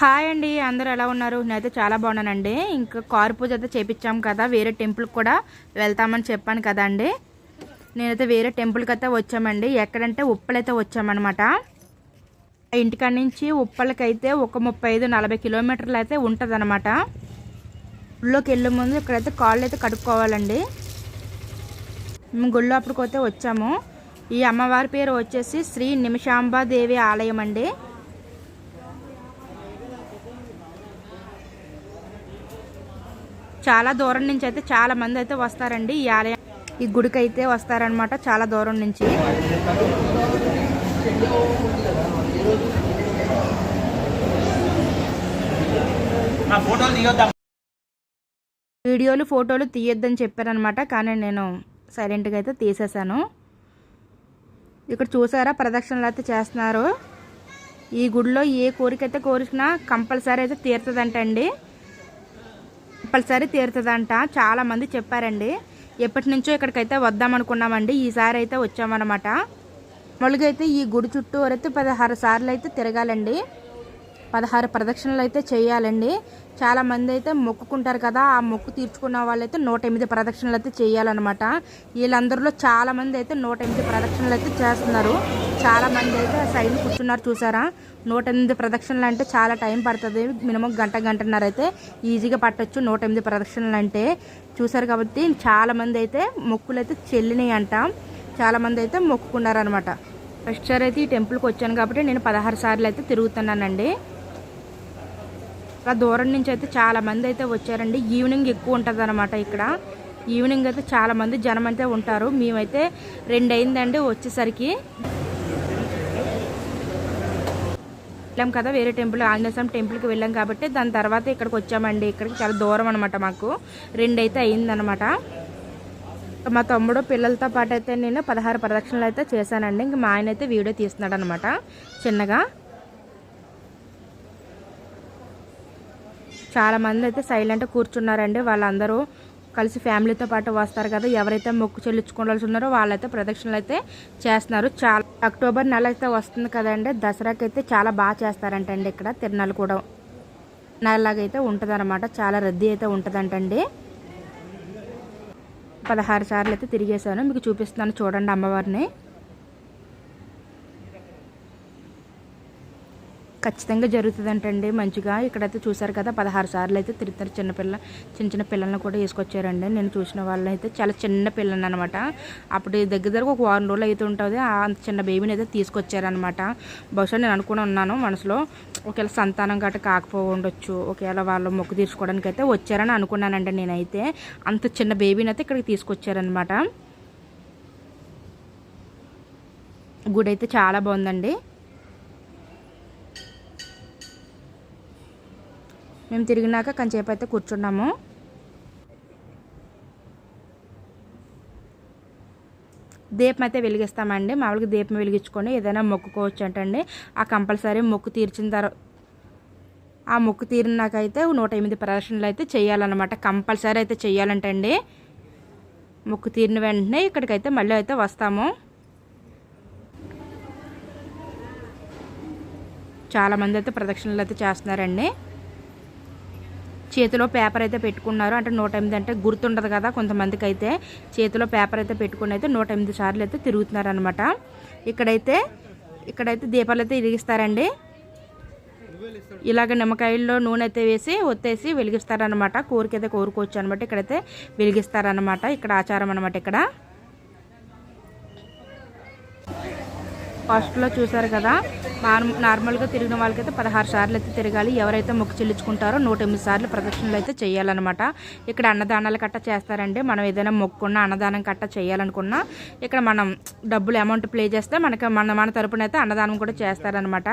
Hi అండి అందరూ ఎలా ఉన్నారు? నేనైతే చాలా బాగున్నానండి. ఇంకా కారు పూజ అయితే చేపించాం కదా వేరే టెంపుల్కి కూడా వెళ్తామని చెప్పాను కదా అండి. నేనైతే వేరే టెంపుల్కి అయితే వచ్చామండి. ఎక్కడంటే ఉప్పలైతే వచ్చామన్నమాట. ఇంటికాడ నుంచి ఉప్పలకైతే ఒక ముప్పై ఐదు నలభై కిలోమీటర్లు అయితే ఉంటుంది అనమాట గుళ్ళోకి వెళ్ళే ముందు ఇక్కడైతే కాళ్ళు అయితే కడుక్కోవాలండి. మేము గుళ్ళో అప్పటికైతే వచ్చాము. ఈ అమ్మవారి పేరు వచ్చేసి శ్రీ నిమిషాంబాదేవి ఆలయం అండి. చాలా దూరం నుంచి అయితే చాలా మంది అయితే వస్తారండి ఈ ఆలయం. ఈ గుడికి అయితే వస్తారనమాట చాలా దూరం నుంచి. వీడియోలు ఫోటోలు తీయొద్దని చెప్పారనమాట కానీ నేను సైలెంట్గా అయితే తీసేశాను. ఇక్కడ చూసారా ప్రదక్షిణలు అయితే చేస్తున్నారు. ఈ గుడిలో ఏ కోరిక అయితే కోరికినా కంపల్సరీ అయితే తీరుతుందంటండి. కంపల్సరీ తీరుతుందంట. చాలామంది చెప్పారండి. ఎప్పటి నుంచో ఇక్కడికైతే వద్దాం అనుకున్నామండి. ఈసారి అయితే వచ్చామన్నమాట. మొదలుగా అయితే ఈ గుడి చుట్టూ వరైతే పదహారు సార్లు అయితే తిరగాలండి. పదహారు ప్రదక్షిణలు అయితే చేయాలండి. చాలా మంది అయితే మొక్కుకుంటారు కదా ఆ మొక్కు తీర్చుకున్న వాళ్ళైతే నూట ఎనిమిది ప్రదక్షిణలు అయితే చేయాలన్నమాట. వీళ్ళందరిలో చాలామంది అయితే నూట ఎనిమిది ప్రదక్షిణలు అయితే చేస్తున్నారు. చాలా మంది అయితే సైడ్ కూర్చున్నారు చూసారా? నూట ఎనిమిది ప్రదక్షిణలు అంటే చాలా టైం పడుతుంది. మినిమం గంట గంటన్నర అయితే ఈజీగా పట్టచ్చు నూట ఎనిమిది ప్రదక్షిణలు అంటే. చూసారు కాబట్టి చాలా మంది అయితే మొక్కులు అయితే చెల్లినాయి అంట. చాలామంది అయితే మొక్కుకున్నారనమాట ఫస్ట్ సార్ అయితే ఈ టెంపుల్కి వచ్చాను కాబట్టి నేను పదహారు సార్లు అయితే తిరుగుతున్నానండి. ఇలా దూరం నుంచి అయితే చాలా మంది అయితే వచ్చారండి. ఈవినింగ్ ఎక్కువ ఉంటుంది అనమాట ఇక్కడ. ఈవినింగ్ అయితే చాలా మంది జనం అయితే ఉంటారు. మేమైతే రెండు అయిందండి వచ్చేసరికి. వెళ్ళాం కదా వేరే టెంపుల్ ఆంజనేయ స్వామి టెంపుల్కి వెళ్ళాం కాబట్టి దాని తర్వాత ఇక్కడికి వచ్చామండి. ఇక్కడికి చాలా దూరం అనమాట మాకు. రెండు అయితే అయిందనమాట మా తమ్ముడు పిల్లలతో పాటు అయితే నేను పదహారు ప్రదక్షిణలు అయితే చేశానండి. ఇంక మా ఆయన అయితే వీడియో తీస్తున్నాడు అనమాట చిన్నగా. చాలా మంది అయితే సైలెంట్ కూర్చున్నారండి. వాళ్ళందరూ కలిసి ఫ్యామిలీతో పాటు వస్తారు కదా ఎవరైతే మొక్కు చెల్లించుకోవాల్సి ఉన్నారో వాళ్ళైతే ప్రదక్షిణలు అయితే చేస్తున్నారు. చాలా అక్టోబర్ నెల అయితే వస్తుంది కదండి. దసరాకి అయితే చాలా బాగా చేస్తారంటండి ఇక్కడ తిరునాళ్ళు కూడా. నెలలాగైతే ఉంటుంది చాలా రద్దీ అయితే ఉంటుందంటండి. పదహారు సార్లు అయితే తిరిగేశాను. మీకు చూపిస్తున్నాను చూడండి అమ్మవారిని. ఖచ్చితంగా జరుగుతుందంటండి. మంచిగా ఇక్కడైతే చూసారు కదా పదహారు సార్లు అయితే తిరుగుతారు చిన్నపిల్ల చిన్న చిన్న పిల్లల్ని కూడా వేసుకొచ్చారండి. నేను చూసిన వాళ్ళని అయితే చాలా చిన్న పిల్లలు అనమాట అప్పుడు దగ్గర దగ్గర ఒక వారం రోజులు అయితే ఉంటుంది. అంత చిన్న బేబీని అయితే తీసుకొచ్చారనమాట. బహుశా నేను అనుకుని ఉన్నాను మనసులో ఒకవేళ సంతానం గట్ట కాకపో ఉండొచ్చు ఒకవేళ వాళ్ళు మొక్కు తీర్చుకోవడానికి అయితే వచ్చారని అనుకున్నానండి నేనైతే. అంత చిన్న బేబీని అయితే ఇక్కడికి తీసుకొచ్చారనమాట. గుడి అయితే చాలా బాగుందండి. మేము తిరిగినాక కొంచెంసేపు అయితే కూర్చున్నాము. దీపం అయితే వెలిగిస్తామండి. మామూలుగా దీపం వెలిగించుకొని ఏదైనా మొక్కుకోవచ్చు అంటండి. ఆ కంపల్సరీ మొక్కు తీర్చిన తర్వాత ఆ మొక్కు తీరినాకైతే నూట ఎనిమిది ప్రదర్శనలు అయితే చేయాలన్నమాట. కంపల్సరీ అయితే చేయాలంటండి. మొక్కు తీరిన వెంటనే ఇక్కడికైతే మళ్ళీ అయితే వస్తాము. చాలామంది అయితే ప్రదక్షిణలు అయితే చేస్తున్నారండి. చేతిలో పేపర్ అయితే పెట్టుకున్నారు. అంటే నూట ఎనిమిది అంటే గుర్తుండదు కదా కొంతమందికి అయితే చేతిలో పేపర్ అయితే పెట్టుకుని అయితే నూట ఎనిమిది సార్లు అయితే తిరుగుతున్నారనమాట ఇక్కడైతే ఇక్కడైతే దీపాలు అయితే ఇరిగిస్తారండి ఇలాగ నిమ్మకాయల్లో నూనె అయితే వేసి ఒత్తేసి వెలిగిస్తారనమాట కోరికైతే కోరుకోవచ్చు అనమాట ఇక్కడైతే వెలిగిస్తారనమాట ఇక్కడ ఆచారం అనమాట ఇక్కడ. ఫస్ట్లో చూసారు కదా నార్మల్గా తిరిగిన వాళ్ళకైతే పదహారు సార్లు అయితే తిరగాలి. ఎవరైతే మొక్కు చెల్లించుకుంటారో నూట ఎనిమిది సార్లు ప్రదక్షిణలు అయితే చేయాలన్నమాట. ఇక్కడ అన్నదానాలు కట్ట చేస్తారండి. మనం ఏదైనా మొక్కున్న అన్నదానం కట్ట చేయాలనుకున్నా ఇక్కడ మనం డబ్బులు అమౌంట్ ప్లే చేస్తే మనకి మన మన తరపున అయితే అన్నదానం కూడా చేస్తారనమాట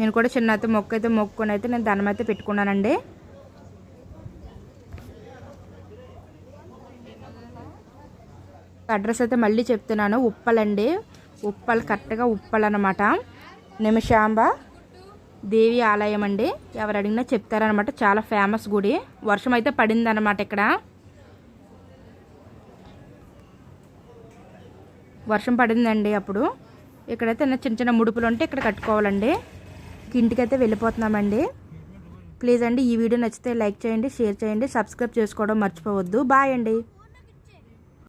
నేను కూడా చిన్న అయితే మొక్క అయితే మొక్కుని అయితే నేను దానం అయితే పెట్టుకున్నానండి. అడ్రస్ అయితే మళ్ళీ చెప్తున్నాను. ఉప్పలండి. ఉప్పల్ కరెక్ట్గా ఉప్పల్ అనమాట నిమిషాంబ దేవి ఆలయం అండి. ఎవరు అడిగినా చెప్తారనమాట చాలా ఫేమస్ గుడి. వర్షం అయితే పడిందనమాట ఇక్కడ. వర్షం పడిందండి అప్పుడు. ఇక్కడైతే చిన్న చిన్న ముడుపులు ఉంటే ఇక్కడ కట్టుకోవాలండి. ఇంటికైతే వెళ్ళిపోతున్నామండి. ప్లీజ్ అండి ఈ వీడియో నచ్చితే లైక్ చేయండి షేర్ చేయండి సబ్స్క్రైబ్ చేసుకోవడం మర్చిపోవద్దు. బాయ్ అండి.